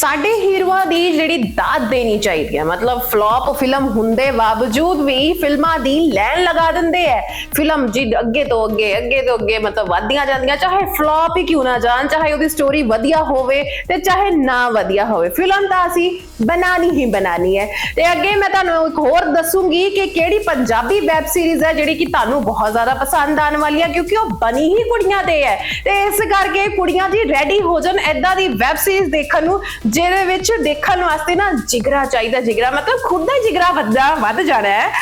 ਸਾਡੇ ਹੀਰੋਆਂ ਦੀ ਜਿਹੜੀ ਦਾਤ ਦੇਣੀ ਚਾਹੀਦੀ ਹੈ। ਮਤਲਬ ਫਲॉप ਫਿਲਮ ਹੁੰਦੇ ਬਾਵਜੂਦ ਵੀ ਫਿਲਮਾਂ ਦੀ ਲੈਣ ਲਗਾ ਦਿੰਦੇ ਐ ਫਿਲਮ ਜੀ ਅੱਗੇ ਤੋਂ ਅੱਗੇ ਅੱਗੇ ਤੋਂ ਅੱਗੇ ਮਤਲਬ ਵਧਦੀਆਂ ਜਾਂਦੀਆਂ, ਚਾਹੇ ਫਲॉप ਹੀ ਕਿਉਂ ਨਾ ਜਾਣ, ਚਾਹੇ ਉਹਦੀ ਸਟੋਰੀ ਵਧੀਆ ਹੋਵੇ ਤੇ ਚਾਹੇ ਨਾ ਵਧੀਆ ਹੋਵੇ। ਫਿਲਮ ਤਾਂ ਅਸੀਂ ਬਣਾਣੀ ਹੀ ਬਣਾਣੀ ਹੈ। ਤੇ ਅੱਗੇ ਮੈਂ ਤੁਹਾਨੂੰ ਇੱਕ ਹੋਰ ਦੱਸੂਗੀ ਕਿ ਕਿਹੜੀ ਪੰਜਾਬੀ ਵੈਬ ਸੀਰੀਜ਼ ਹੈ ਜਿਹੜੀ ਕਿ ਤੁਹਾਨੂੰ ਬਹੁਤ ਜ਼ਿਆਦਾ ਪਸੰਦ ਆਉਣ ਵਾਲੀ ਹੈ, ਕਿਉਂਕਿ ਉਹ ਬਣੀ ਹੀ ਕੁੜੀਆਂ ਤੇ ਹੈ। ਤੇ ਇਸ ਕਰਕੇ ਕੁੜੀਆਂ ਜੀ ਰੈਡੀ ਹੋ ਜਾਣ ਐਦਾਂ ਦੀ ਵੈਬ ਸੀਰੀਜ਼ ਦੇਖਣ ਨੂੰ ਜਿਹਦੇ ਵਿੱਚ ਦੇਖਣ ਵਾਸਤੇ ਨਾ ਜਿਗਰਾ ਚਾਹੀਦਾ, ਜਿਗਰਾ, ਮਤਲਬ ਖੁਦ ਦਾ ਜਿਗਰਾ ਵੱਧਦਾ, ਵੱਧ ਜਾਣਾ ਹੈ।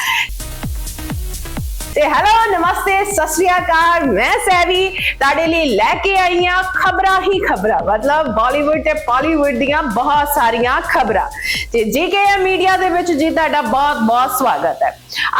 ਤੇ ਹੈਲੋ ਨਮਸਤੇ, ਸਤਿ ਸ਼੍ਰੀ ਅਕਾਲ। ਮੈਂ ਸੈਵੀ, ਤੁਹਾਡੇ ਲਈ ਲੈ ਕੇ ਆਈ ਹਾਂ ਖਬਰਾਂ ਹੀ ਖਬਰਾਂ। ਮਤਲਬ ਬਾਲੀਵੁੱਡ ਤੇ ਪਾਲੀਵੁੱਡ ਦੀਆਂ ਬਹੁਤ ਸਾਰੀਆਂ ਖਬਰਾਂ। ਤੇ ਜੀਕੇ ਮੀਡੀਆ ਦੇ ਵਿੱਚ ਜੀ ਤੁਹਾਡਾ ਬਹੁਤ ਬਹੁਤ ਸਵਾਗਤ ਹੈ।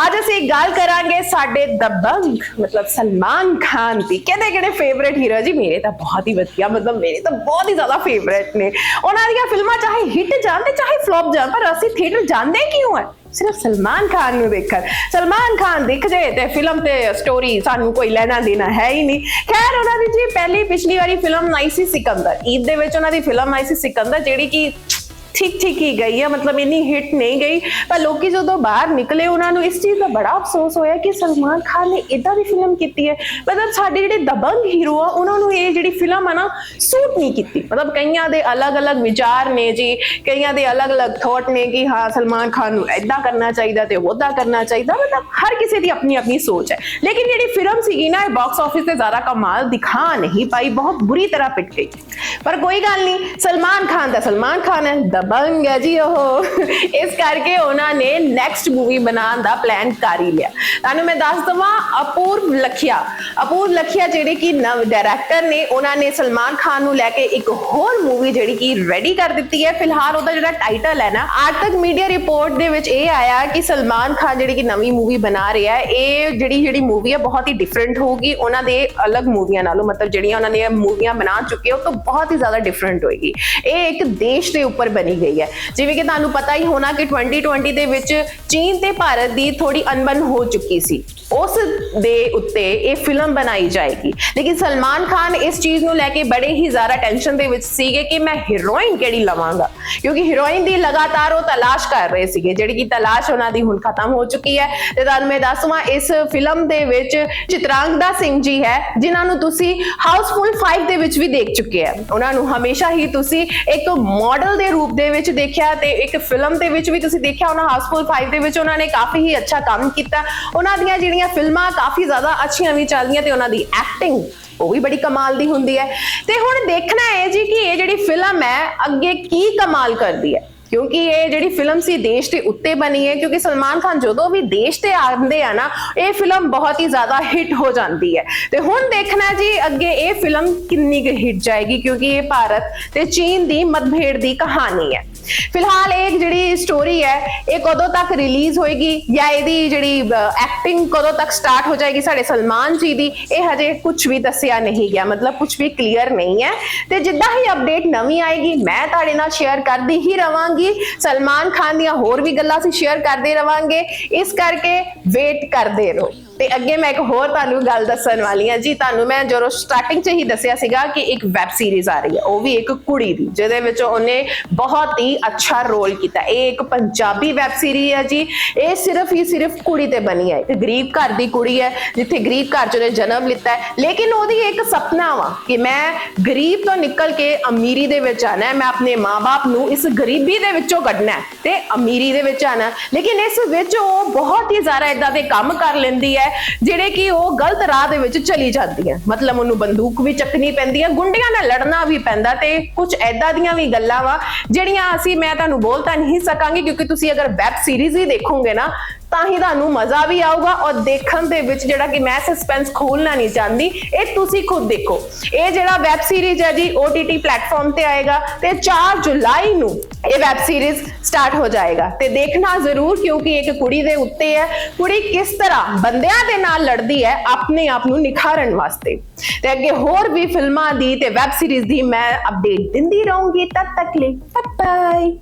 ਅੱਜ ਅਸੀਂ ਗੱਲ ਕਰਾਂਗੇ ਸਾਡੇ ਦਬੰਗ, ਮਤਲਬ ਸਲਮਾਨ ਖਾਨ ਦੀ। ਕਹਿੰਦੇ ਕਿਹੜੇ ਫੇਵਰਿਟ ਹੀਰੋ ਜੀ? ਮੇਰੇ ਤਾਂ ਬਹੁਤ ਹੀ ਵਧੀਆ, ਮਤਲਬ ਮੇਰੇ ਤਾਂ ਬਹੁਤ ਹੀ ਜ਼ਿਆਦਾ ਫੇਵਰਿਟ ਨੇ। ਉਹਨਾਂ ਦੀਆਂ ਫਿਲਮਾਂ ਚਾਹੇ ਹਿੱਟ ਜਾਣ ਤੇ ਚਾਹੇ ਫਲॉप ਜਾਣ, ਪਰ ਅਸੀਂ ਥੀਏਟਰ ਜਾਂਦੇ ਕਿਉਂ ਹੈ? ਸਿਰਫ ਸਲਮਾਨ ਖਾਨ ਨੂੰ ਦੇਖਣ। ਸਲਮਾਨ ਖਾਨ ਦਿਖ ਜੇ ਤੇ ਫਿਲਮ ਤੇ ਸਟੋਰੀ ਸਾਨੂੰ ਕੋਈ ਲੈਣਾ ਦੇਣਾ ਹੈ ਹੀ ਨਹੀਂ। ਖੈਰ, ਉਹਨਾਂ ਦੀ ਜੀ ਪਹਿਲੀ, ਪਿਛਲੀ ਵਾਰੀ ਫਿਲਮ ਆਈ ਸੀ ਸਿਕੰਦਰ। ਈਦ ਦੇ ਵਿੱਚ ਉਹਨਾਂ ਦੀ ਫਿਲਮ ਆਈ ਸੀ ਸਿਕੰਦਰ, ਜਿਹੜੀ ਕਿ ਠੀਕ ਠੀਕ ਹੀ ਗਈ ਹੈ ਮਤਲਬ ਇੰਨੀ ਹਿੱਟ ਨਹੀਂ ਗਈ। ਪਰ ਲੋਕੀ ਜਦੋਂ ਬਾਹਰ ਨਿਕਲੇ ਉਹਨਾਂ ਨੂੰ ਇਸ ਚੀਜ਼ ਦਾ ਬੜਾ ਅਫਸੋਸ ਹੋਇਆ ਕਿ ਸਲਮਾਨ ਖਾਨ ਨੇ ਇਦਾਂ ਦੀ ਫਿਲਮ ਕੀਤੀ ਹੈ। ਮਤਲਬ ਸਾਡੇ ਜਿਹੜੇ ਦਬੰਗ ਹੀਰੋ ਆ, ਉਹਨਾਂ ਨੂੰ ਇਹ ਜਿਹੜੀ ਫਿਲਮ ਆ ਨਾ ਸੂਟ ਨਹੀਂ ਕੀਤੀ। ਮਤਲਬ ਕਈਆਂ ਦੇ ਅਲੱਗ-ਅਲੱਗ ਵਿਚਾਰ ਨੇ ਜੀ, ਕਈਆਂ ਦੇ ਅਲੱਗ-ਅਲੱਗ ਥਾਟ ਨੇ ਕਿ ਹਾਂ, ਸਲਮਾਨ ਖਾਨ ਨੂੰ ਇਦਾਂ ਕਰਨਾ ਚਾਹੀਦਾ ਤੇ ਉਹਦਾ ਕਰਨਾ ਚਾਹੀਦਾ। ਮਤਲਬ ਹਰ ਕਿਸੇ ਦੀ ਆਪਣੀ ਆਪਣੀ ਸੋਚ ਹੈ। ਲੇਕਿਨ ਜਿਹੜੀ ਫਿਲਮ ਸੀਗੀ ਨਾ, ਇਹ ਬਾਕਸ ਆਫਿਸ ਤੇ ਜ਼ਿਆਦਾ ਕਮਾਲ ਦਿਖਾ ਨਹੀਂ ਪਾਈ, ਬਹੁਤ ਬੁਰੀ ਤਰ੍ਹਾਂ ਪਿੱਟ ਗਈ। ਪਰ ਕੋਈ ਗੱਲ ਨਹੀਂ, ਸਲਮਾਨ ਖਾਨ ਦਾ ਸਲਮਾਨ ਖਾਨ ਹੈ ਦਬੰਗ ਹੈ ਜੀ ਉਹ। ਇਸ ਕਰਕੇ ਉਹਨਾਂ ਨੇ ਨੈਕਸਟ ਮੂਵੀ ਬਣਾਉਣ ਦਾ ਪਲਾਨ ਕਰ ਹੀ ਲਿਆ। ਤੁਹਾਨੂੰ ਮੈਂ ਦੱਸ ਦਵਾਂ ਅਪੂਰਵ ਲਖਿਆ। ਅਪੂਰਵ ਲਖਿਆ ਜਿਹੜੇ ਕਿ ਨਵ ਡਾਇਰੈਕਟਰ ਨੇ, ਉਹਨਾਂ ਨੇ ਸਲਮਾਨ ਖਾਨ ਨੂੰ ਲੈ ਕੇ ਇੱਕ ਹੋਰ ਮੂਵੀ ਜਿਹੜੀ ਕਿ ਰੈਡੀ ਕਰ ਦਿੱਤੀ ਹੈ। ਫਿਲਹਾਲ ਉਹਦਾ ਜਿਹੜਾ ਟਾਈਟਲ ਹੈ ਨਾ ਅੱਜ ਤੱਕ ਮੀਡੀਆ ਰਿਪੋਰਟ ਦੇ ਵਿੱਚ ਇਹ ਆਇਆ ਕਿ ਸਲਮਾਨ ਖਾਨ ਜਿਹੜੀ ਕਿ ਨਵੀਂ ਮੂਵੀ ਬਣਾ ਰਿਹਾ ਹੈ, ਇਹ ਜਿਹੜੀ ਜਿਹੜੀ ਮੂਵੀ ਹੈ ਬਹੁਤ ਹੀ ਡਿਫਰੈਂਟ ਹੋਊਗੀ। ਉਹਨਾਂ ਦੇ ਅਲੱਗ ਮੂਵੀਆਂ ਨਾਲੋਂ, ਮਤਲਬ ਜਿਹੜੀਆਂ ਉਹਨਾਂ ਨੇ ਮੂਵੀਆਂ ਬਣਾ ਚੁੱਕੇ ਉਹ ਤਾਂ ਬਹੁਤ ਹੀ ਜ਼ਿਆਦਾ ਡਿਫਰੈਂਟ ਹੋਏਗੀ। ਇਹ ਇੱਕ ਦੇਸ਼ ਦੇ ਉੱਪਰ ਬਣੀ ਗਈ ਹੈ। ਜਿਵੇਂ ਕਿ ਤੁਹਾਨੂੰ ਪਤਾ ਹੀ ਹੋਣਾ ਕਿ 2020 ਦੇ ਵਿੱਚ ਚੀਨ ਤੇ ਭਾਰਤ ਦੀ ਥੋੜੀ ਅਣਬਣ ਹੋ ਚੁੱਕੀ ਸੀ। ਉਸ ਦੇ ਉੱਤੇ ਇਹ ਫਿਲਮ ਬਣਾਈ ਜਾਏਗੀ। ਲੇਕਿਨ ਸਲਮਾਨ ਖਾਨ ਇਸ ਚੀਜ਼ ਨੂੰ ਲੈ ਕੇ ਬੜੇ ਹੀ ਜ਼ਿਆਦਾ ਟੈਨਸ਼ਨ ਦੇ ਵਿੱਚ ਸੀਗੇ ਕਿ ਮੈਂ ਹੀਰੋਇਨ ਕਿਹੜੀ ਲਵਾਂਗਾ? ਕਿਉਂਕਿ ਹੀਰੋਇਨ ਦੀ ਲਗਾਤਾਰ ਉਹ ਤਲਾਸ਼ ਕਰ ਰਹੇ ਸੀਗੇ, ਜਿਹੜੀ ਕਿ ਤਲਾਸ਼ ਉਹਨਾਂ ਦੀ ਹੁਣ ਖਤਮ ਹੋ ਚੁੱਕੀ ਹੈ। ਤੇ ਤੁਹਾਨੂੰ ਮੈਂ ਦੱਸਵਾਂ, ਇਸ ਫਿਲਮ ਦੇ ਵਿੱਚ ਚਿਤਰਾਂਗਦਾ ਸਿੰਘ ਜੀ ਹੈ, ਜਿਨ੍ਹਾਂ ਨੂੰ ਤੁਸੀਂ ਹਾਊਸਫੁਲ 5 ਦੇ ਵਿੱਚ ਵੀ ਦੇਖ ਚੁੱਕੇ ਆ ਉਹਨਾਂ ਨੂੰ ਹਮੇਸ਼ਾ ਹੀ ਤੁਸੀਂ ਇੱਕ ਮਾਡਲ ਦੇ ਰੂਪ ਦੇ ਵਿੱਚ ਦੇਖਿਆ ਤੇ ਇੱਕ ਫਿਲਮ ਦੇ ਵਿੱਚ ਵੀ ਤੁਸੀਂ ਦੇਖਿਆ ਉਹਨਾਂ ਹਾਊਸਫੁਲ 5 ਦੇ ਵਿੱਚ ਉਹਨਾਂ ਨੇ ਕਾਫੀ ਹੀ ਅੱਛਾ ਕੰਮ ਕੀਤਾ। ਉਹਨਾਂ ਦੀਆਂ ਜਿਹੜੀਆਂ ਫਿਲਮਾਂ ਕਾਫੀ ਜ਼ਿਆਦਾ ਅੱਛੀਆਂ ਵੀ ਚੱਲਦੀਆਂ ਤੇ ਉਹਨਾਂ ਦੀ ਐਕਟਿੰਗ ਉਹ ਵੀ ਬੜੀ ਕਮਾਲ ਦੀ ਹੁੰਦੀ ਹੈ। ਤੇ ਹੁਣ ਦੇਖਣਾ ਹੈ ਜੀ ਕਿ ਇਹ ਜਿਹੜੀ ਫਿਲਮ ਹੈ, ਅੱਗੇ ਕੀ ਕਮਾਲ ਕਰਦੀ ਹੈ? ਕਿਉਂਕਿ ਇਹ ਜਿਹੜੀ ਫਿਲਮ ਸੀ ਦੇਸ਼ ਦੇ ਉੱਤੇ ਬਣੀ ਹੈ, ਕਿਉਂਕਿ ਸਲਮਾਨ ਖਾਨ ਜਦੋਂ ਵੀ ਦੇਸ਼ ਤੇ ਆਉਂਦੇ ਆ ਨਾ, ਇਹ ਫਿਲਮ ਬਹੁਤ ਹੀ ਜ਼ਿਆਦਾ ਹਿੱਟ ਹੋ ਜਾਂਦੀ ਹੈ। ਤੇ ਹੁਣ ਦੇਖਣਾ ਜੀ, ਅੱਗੇ ਇਹ ਫਿਲਮ ਕਿੰਨੀ ਕੁ ਹਿੱਟ ਜਾਏਗੀ, ਕਿਉਂਕਿ ਇਹ ਭਾਰਤ ਤੇ ਚੀਨ ਦੀ ਮਤਭੇੜ ਦੀ ਕਹਾਣੀ ਹੈ। ਫਿਲਹਾਲ ਇਹ ਜਿਹੜੀ ਸਟੋਰੀ ਹੈ, ਇਹ ਕਦੋਂ ਤੱਕ ਰਿਲੀਜ਼ ਹੋਏਗੀ ਜਾਂ ਇਹਦੀ ਜਿਹੜੀ ਐਕਟਿੰਗ ਕਦੋਂ ਤੱਕ ਸਟਾਰਟ ਹੋ ਜਾਏਗੀ ਸਾਡੇ ਸਲਮਾਨ ਜੀ ਦੀ, ਇਹ ਹਜੇ ਕੁਝ ਵੀ ਦੱਸਿਆ ਨਹੀਂ ਗਿਆ, ਮਤਲਬ ਕੁਝ ਵੀ ਕਲੀਅਰ ਨਹੀਂ ਹੈ। ਤੇ ਜਿੱਦਾਂ ਹੀ ਅਪਡੇਟ ਨਵੀਂ ਆਏਗੀ, ਮੈਂ ਤੁਹਾਡੇ ਨਾਲ ਸ਼ੇਅਰ ਕਰਦੀ ਹੀ ਰਵਾਂਗੀ। ਸਲਮਾਨ ਖਾਨ ਦੀਆਂ ਹੋਰ ਵੀ ਗੱਲਾਂ ਅਸੀਂ ਸ਼ੇਅਰ ਕਰਦੇ ਰਵਾਂਗੇ। ਇਸ ਕਰਕੇ ਵੇਟ ਕਰਦੇ ਰਹੋ। ਤੇ ਅੱਗੇ ਮੈਂ ਇੱਕ ਹੋਰ ਤੁਹਾਨੂੰ ਗੱਲ ਦੱਸਣ ਵਾਲੀ ਹਾਂ ਜੀ, ਤੁਹਾਨੂੰ ਮੈਂ ਜਦੋਂ ਸਟਾਰਟਿੰਗ 'ਚ ਹੀ ਦੱਸਿਆ ਸੀਗਾ ਕਿ ਇੱਕ ਵੈਬ ਸੀਰੀਜ਼ ਆ ਰਹੀ ਹੈ, ਉਹ ਵੀ ਇੱਕ ਕੁੜੀ ਦੀ, ਜਿਹਦੇ ਵਿੱਚ ਉਹਨੇ ਬਹੁਤ ਹੀ ਅੱਛਾ ਰੋਲ ਕੀਤਾ। ਇਹ ਇੱਕ ਪੰਜਾਬੀ ਵੈਬ ਸੀਰੀਜ਼ ਹੈ ਜੀ, ਇਹ ਸਿਰਫ ਹੀ ਸਿਰਫ ਕੁੜੀ ਤੇ ਬਣੀ ਹੈ, ਇੱਕ ਗਰੀਬ ਘਰ ਦੀ ਕੁੜੀ ਹੈ, ਜਿੱਥੇ ਗਰੀਬ ਘਰ 'ਚ ਉਹਨੇ ਜਨਮ ਲਿੱਤਾ ਹੈ। ਲੇਕਿਨ ਉਹਦੀ ਇੱਕ ਸੁਪਨਾ ਵਾ ਕਿ ਮੈਂ ਗਰੀਬ ਤੋਂ ਨਿਕਲ ਕੇ ਅਮੀਰੀ ਦੇ ਵਿੱਚ ਆਣਾ ਹੈ, ਮੈਂ ਆਪਣੇ ਮਾਪੇ ਨੂੰ ਇਸ ਗਰੀਬੀ ਦੇ ਵਿੱਚੋਂ ਕੱਢਣਾ ਹੈ ਤੇ ਅਮੀਰੀ ਦੇ ਵਿੱਚ ਆਣਾ ਲੇਕਿਨ ਇਸ ਵਿੱਚ ਉਹ ਬਹੁਤ ਹੀ ਜ਼ਿਆਦਾ ਇਦਾਂ ਦੇ ਕੰਮ ਕਰ ਲੈਂਦੀ ਹੈ ਹੈ, ਜਿਹੜੇ ਕਿ ਉਹ ਗਲਤ ਰਾਹ ਦੇ ਵਿੱਚ ਚਲੀ ਜਾਂਦੀ ਹੈ ਮਤਲਬ ਉਹਨੂੰ ਬੰਦੂਕ ਵੀ ਚੱਕਣੀ ਪੈਂਦੀ ਹੈ ਗੁੰਡਿਆਂ ਨਾਲ ਲੜਨਾ ਵੀ ਪੈਂਦਾ ਤੇ ਕੁਝ ਐਦਾਂ ਦੀਆਂ ਵੀ ਗੱਲਾਂ ਵਾ, ਜਿਹੜੀਆਂ ਅਸੀਂ, ਮੈਂ ਤੁਹਾਨੂੰ ਬੋਲ ਤਾਂ ਨਹੀਂ ਸਕਾਂਗੀ, ਕਿਉਂਕਿ ਤੁਸੀਂ ਅਗਰ ਵੈਬ ਸੀਰੀਜ਼ ਹੀ ਦੇਖੋਗੇ ਨਾ ਤਾਂ ਹੀ ਤੁਹਾਨੂੰ ਮਜ਼ਾ ਵੀ ਆਊਗਾ ਔਰ ਦੇਖਣ ਦੇ ਵਿੱਚ ਜਿਹੜਾ ਕਿ ਮੈਂ ਸਸਪੈਂਸ ਖੋਲਣਾ ਨਹੀਂ ਚਾਹੁੰਦੀ, ਇਹ ਤੁਸੀਂ ਖੁਦ ਦੇਖੋ। ਇਹ ਜਿਹੜਾ ਵੈਬ ਸੀਰੀਜ਼ ਹੈ ਜੀ OTT ਪਲੇਟਫਾਰਮ ਤੇ ਆਏਗਾ ਤੇ 4 ਜੁਲਾਈ ਨੂੰ ਇਹ ਵੈਬ ਸੀਰੀਜ਼ ਸਟਾਰਟ ਹੋ ਜਾਏਗਾ। ਤੇ ਦੇਖਣਾ ਜ਼ਰੂਰ ਕਿਉਂਕਿ ਇੱਕ ਕੁੜੀ ਦੇ ਉੱਤੇ ਹੈ। ਕੁੜੀ ਕਿਸ ਤਰ੍ਹਾਂ ਬੰਦਿਆਂ ਦੇ ਨਾਲ ਲੜਦੀ ਹੈ, ਆਪਣੇ ਆਪ ਨੂੰ ਨਿਖਾਰਨ ਵਾਸਤੇ। ਤੇ ਅੱਗੇ ਹੋਰ ਵੀ ਫਿਲਮਾਂ ਦੀ ਤੇ ਵੈਬ ਸੀਰੀਜ਼ ਦੀ ਮੈਂ ਅਪਡੇਟ ਦਿੰਦੀ ਰਹੂੰਗੀ। ਤਦ ਤੱਕ ਲਈ ਬਾਏ